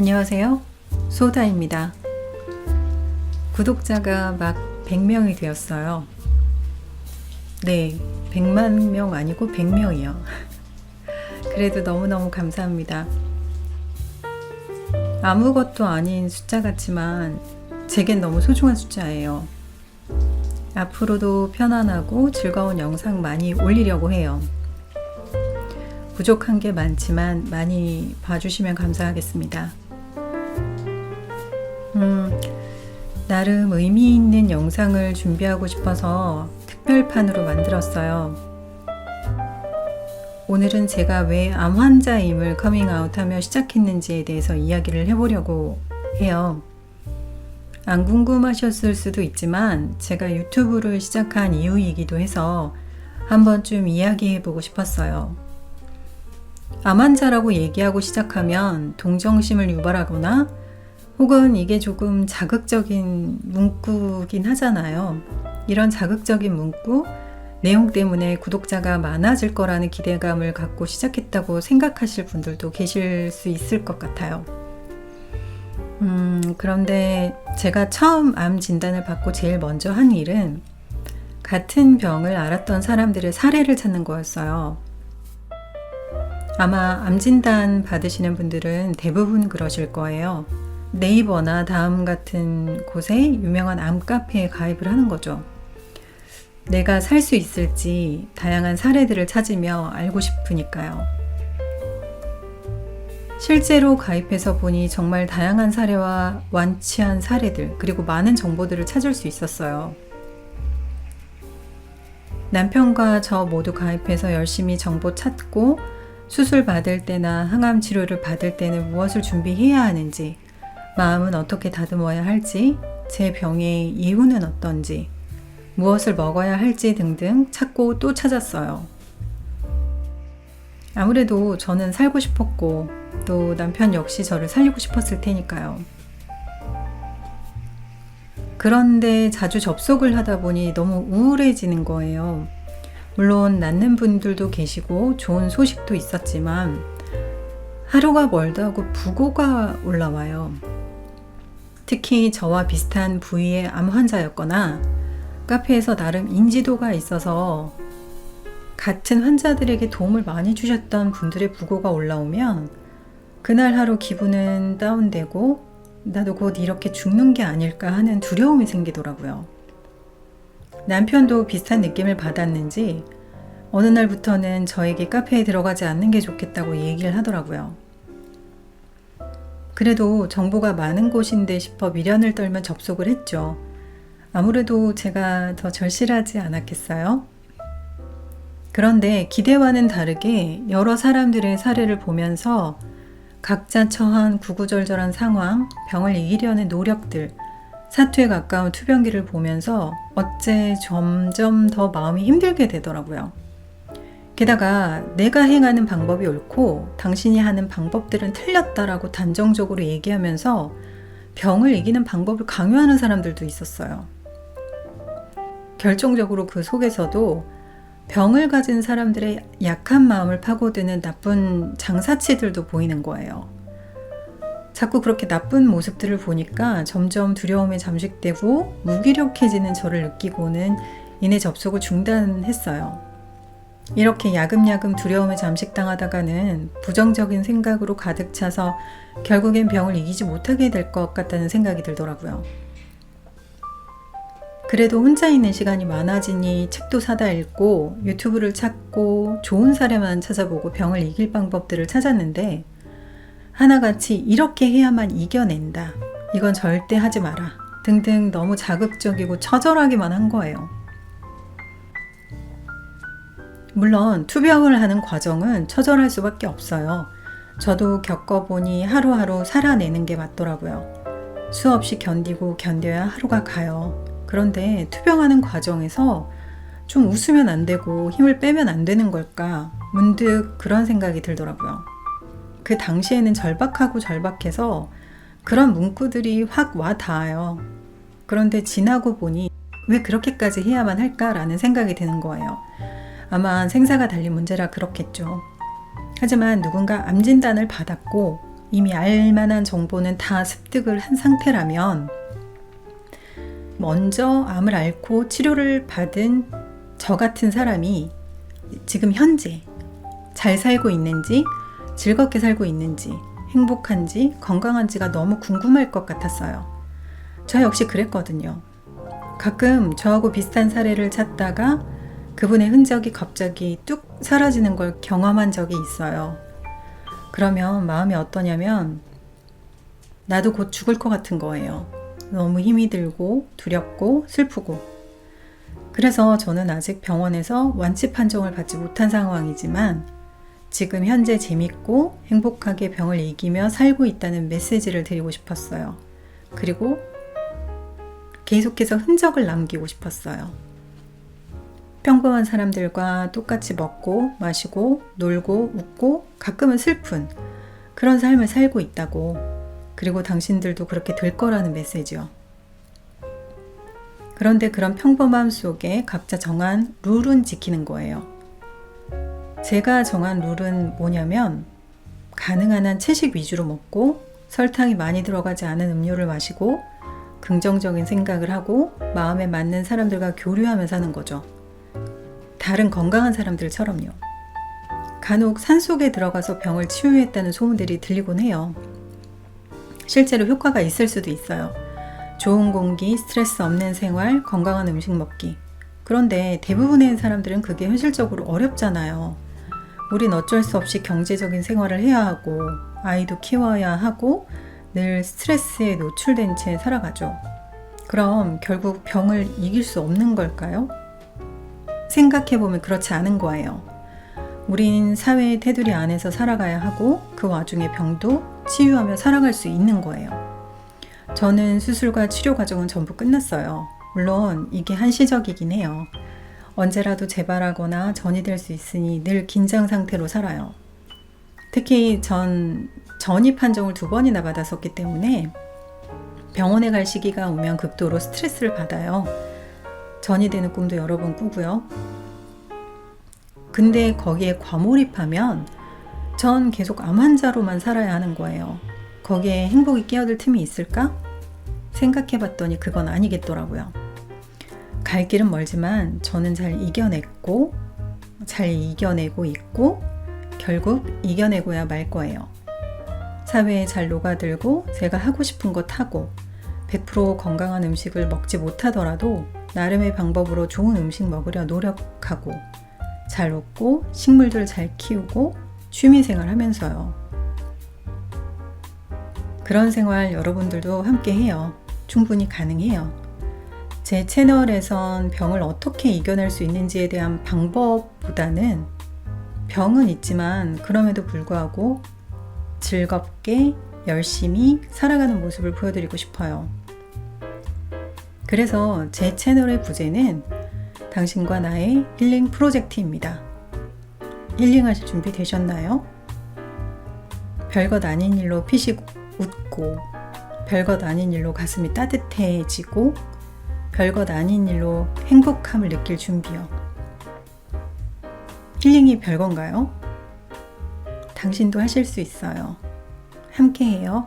안녕하세요. 소다입니다. 구독자가 막 100명이 되었어요. 네, 100만 명 아니고 100명이요. 그래도 너무너무 감사합니다. 아무것도 아닌 숫자 같지만 제겐 너무 소중한 숫자예요. 앞으로도 편안하고 즐거운 영상 많이 올리려고 해요. 부족한 게 많지만 많이 봐주시면 감사하겠습니다. 음, 나름 의미 있는 영상을 준비하고 싶어서 특별판으로 만들었어요. 오늘은 제가 왜 암 환자임을 커밍아웃하며 시작했는지에 대해서 이야기를 해보려고 해요. 안 궁금하셨을 수도 있지만 제가 유튜브를 시작한 이유이기도 해서 한 번쯤 이야기해보고 싶었어요. 암 환자라고 얘기하고 시작하면 동정심을 유발하거나 혹은 이게 조금 자극적인 문구긴 하잖아요. 이런 자극적인 문구, 내용 때문에 구독자가 많아질 거라는 기대감을 갖고 시작했다고 생각하실 분들도 계실 수 있을 것 같아요. 음, 그런데 제가 처음 암 진단을 받고 제일 먼저 한 일은 같은 병을 앓았던 사람들의 사례를 찾는 거였어요. 아마 암 진단 받으시는 분들은 대부분 그러실 거예요. 네이버나 다음 같은 곳에 유명한 암 카페에 가입을 하는 거죠. 내가 살 수 있을지 다양한 사례들을 찾으며 알고 싶으니까요. 실제로 가입해서 보니 정말 다양한 사례와 완치한 사례들, 그리고 많은 정보들을 찾을 수 있었어요. 남편과 저 모두 가입해서 열심히 정보 찾고 수술 받을 때나 항암 치료를 받을 때는 무엇을 준비해야 하는지, 마음은 어떻게 다듬어야 할지, 제 병의 이유는 어떤지, 무엇을 먹어야 할지 등등 찾고 또 찾았어요. 아무래도 저는 살고 싶었고, 또 남편 역시 저를 살리고 싶었을 테니까요. 그런데 자주 접속을 하다 보니 너무 우울해지는 거예요. 물론 낫는 분들도 계시고 좋은 소식도 있었지만 하루가 멀다고 부고가 올라와요. 특히 저와 비슷한 부위의 암 환자였거나 카페에서 나름 인지도가 있어서 같은 환자들에게 도움을 많이 주셨던 분들의 부고가 올라오면 그날 하루 기분은 다운되고 나도 곧 이렇게 죽는 게 아닐까 하는 두려움이 생기더라고요. 남편도 비슷한 느낌을 받았는지 어느 날부터는 저에게 카페에 들어가지 않는 게 좋겠다고 얘기를 하더라고요. 그래도 정보가 많은 곳인데 싶어 미련을 떨며 접속을 했죠. 아무래도 제가 더 절실하지 않았겠어요? 그런데 기대와는 다르게 여러 사람들의 사례를 보면서 각자 처한 구구절절한 상황, 병을 이기려는 노력들, 사투에 가까운 투병기를 보면서 어째 점점 더 마음이 힘들게 되더라고요. 게다가 내가 행하는 방법이 옳고 당신이 하는 방법들은 틀렸다라고 단정적으로 얘기하면서 병을 이기는 방법을 강요하는 사람들도 있었어요. 결정적으로 그 속에서도 병을 가진 사람들의 약한 마음을 파고드는 나쁜 장사치들도 보이는 거예요. 자꾸 그렇게 나쁜 모습들을 보니까 점점 두려움에 잠식되고 무기력해지는 저를 느끼고는 이내 접속을 중단했어요. 이렇게 야금야금 두려움에 잠식당하다가는 부정적인 생각으로 가득 차서 결국엔 병을 이기지 못하게 될 것 같다는 생각이 들더라고요. 그래도 혼자 있는 시간이 많아지니 책도 사다 읽고 유튜브를 찾고 좋은 사례만 찾아보고 병을 이길 방법들을 찾았는데 하나같이 이렇게 해야만 이겨낸다. 이건 절대 하지 마라. 등등 너무 자극적이고 처절하기만 한 거예요. 물론 투병을 하는 과정은 처절할 수밖에 없어요. 저도 겪어보니 하루하루 살아내는 게 맞더라고요. 수없이 견디고 견뎌야 하루가 가요. 그런데 투병하는 과정에서 좀 웃으면 안 되고 힘을 빼면 안 되는 걸까? 문득 그런 생각이 들더라고요. 그 당시에는 절박하고 절박해서 그런 문구들이 확 와 닿아요. 그런데 지나고 보니 왜 그렇게까지 해야만 할까라는 생각이 드는 거예요. 아마 생사가 달린 문제라 그렇겠죠. 하지만 누군가 암 진단을 받았고 이미 알만한 정보는 다 습득을 한 상태라면 먼저 암을 앓고 치료를 받은 저 같은 사람이 지금 현재 잘 살고 있는지 즐겁게 살고 있는지 행복한지 건강한지가 너무 궁금할 것 같았어요. 저 역시 그랬거든요. 가끔 저하고 비슷한 사례를 찾다가 그분의 흔적이 갑자기 뚝 사라지는 걸 경험한 적이 있어요. 그러면 마음이 어떠냐면 나도 곧 죽을 것 같은 거예요. 너무 힘이 들고 두렵고 슬프고. 그래서 저는 아직 병원에서 완치 판정을 받지 못한 상황이지만 지금 현재 재밌고 행복하게 병을 이기며 살고 있다는 메시지를 드리고 싶었어요. 그리고 계속해서 흔적을 남기고 싶었어요. 평범한 사람들과 똑같이 먹고 마시고 놀고 웃고 가끔은 슬픈 그런 삶을 살고 있다고 그리고 당신들도 그렇게 될 거라는 메시지요. 그런데 그런 평범함 속에 각자 정한 룰은 지키는 거예요. 제가 정한 룰은 뭐냐면 가능한 한 채식 위주로 먹고 설탕이 많이 들어가지 않은 음료를 마시고 긍정적인 생각을 하고 마음에 맞는 사람들과 교류하며 사는 거죠. 다른 건강한 사람들처럼요. 간혹 산속에 들어가서 병을 치유했다는 소문들이 들리곤 해요. 실제로 효과가 있을 수도 있어요. 좋은 공기, 스트레스 없는 생활, 건강한 음식 먹기. 그런데 대부분의 사람들은 그게 현실적으로 어렵잖아요. 우린 어쩔 수 없이 경제적인 생활을 해야 하고, 아이도 키워야 하고, 늘 스트레스에 노출된 채 살아가죠. 그럼 결국 병을 이길 수 없는 걸까요? 생각해보면 그렇지 않은 거예요. 우린 사회의 테두리 안에서 살아가야 하고 그 와중에 병도 치유하며 살아갈 수 있는 거예요. 저는 수술과 치료 과정은 전부 끝났어요. 물론 이게 한시적이긴 해요. 언제라도 재발하거나 전이 될 수 있으니 늘 긴장 상태로 살아요. 특히 전 전입 판정을 두 번이나 받았었기 때문에 병원에 갈 시기가 오면 극도로 스트레스를 받아요. 전이 되는 꿈도 여러 번 꾸고요. 근데 거기에 과몰입하면 전 계속 암 환자로만 살아야 하는 거예요. 거기에 행복이 끼어들 틈이 있을까? 생각해 봤더니 그건 아니겠더라고요. 갈 길은 멀지만 저는 잘 이겨냈고, 잘 이겨내고 있고, 결국 이겨내고야 말 거예요. 사회에 잘 녹아들고, 제가 하고 싶은 것 하고, 100% 건강한 음식을 먹지 못하더라도 나름의 방법으로 좋은 음식 먹으려 노력하고 잘 먹고 식물들 잘 키우고 취미생활 하면서요. 그런 생활 여러분들도 함께 해요. 충분히 가능해요. 제 채널에선 병을 어떻게 이겨낼 수 있는지에 대한 방법보다는 병은 있지만 그럼에도 불구하고 즐겁게 열심히 살아가는 모습을 보여드리고 싶어요. 그래서 제 채널의 부제는 당신과 나의 힐링 프로젝트입니다. 힐링하실 준비 되셨나요? 별것 아닌 일로 피식 웃고, 별것 아닌 일로 가슴이 따뜻해지고, 별것 아닌 일로 행복함을 느낄 준비요. 힐링이 별건가요? 당신도 하실 수 있어요. 함께 해요.